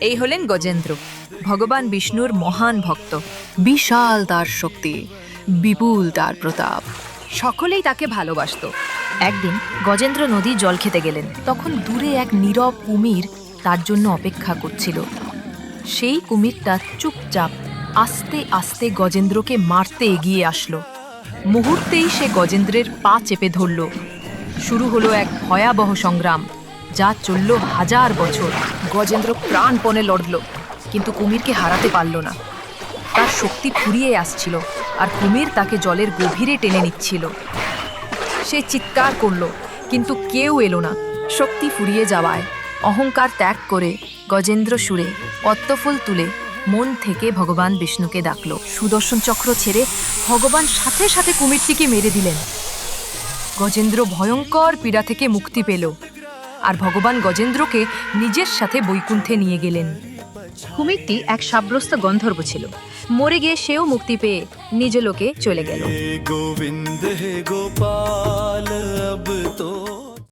এই হলেন গজেন্দ্র। ভগবান বিষ্ণুর মহান ভক্ত। বিশাল তার শক্তি। বিপুল তার প্রতাপ। সকলেই তাকে ভালোবাসত। একদিন গজেন্দ্র নদী জল খেতে গেলেন। তখন দূরে এক নীরব কুমির তার জন্য অপেক্ষা করছিল। সেই কুমিরটা চুপচাপ আস্তে আস্তে গজেন্দ্রকে মারতে এগিয়ে আসলো। মুহূর্তেই সে গজেন্দ্রের পা চেপে ধরল। শুরু হলো এক ভয়াবহ সংগ্রাম। যা চলল হাজার বছর। গজেন্দ্র প্রাণপণে লড়ল, কিন্তু কুমিরকে হারাতে পারল না। তার শক্তি ফুরিয়ে আসছিল, আর কুমির তাকে জলের গভীরে টেনে নিচ্ছিল। সে চিৎকার করল, কিন্তু কেউ এলো না। শক্তি ফুরিয়ে যাওয়ায় অহংকার ত্যাগ করে গজেন্দ্র সুরে পদ্মফুল তুলে মন থেকে ভগবান বিষ্ণুকে ডাকল। সুদর্শন চক্র ছেড়ে ভগবান সাথে সাথে কুমিরটিকে মেরে দিলেন। গজেন্দ্র ভয়ঙ্কর পীড়া থেকে মুক্তি পেল। আর ভগবান গজেন্দ্রকে নিজের সাথে বৈকুণ্ঠে নিয়ে গেলেন। কুমিরটি এক সাব্যস্ত গন্ধর্ব ছিল। মরে গিয়ে সেও মুক্তি পেয়ে নিজ লোকে চলে গেল। গোবিন্দ গোপাল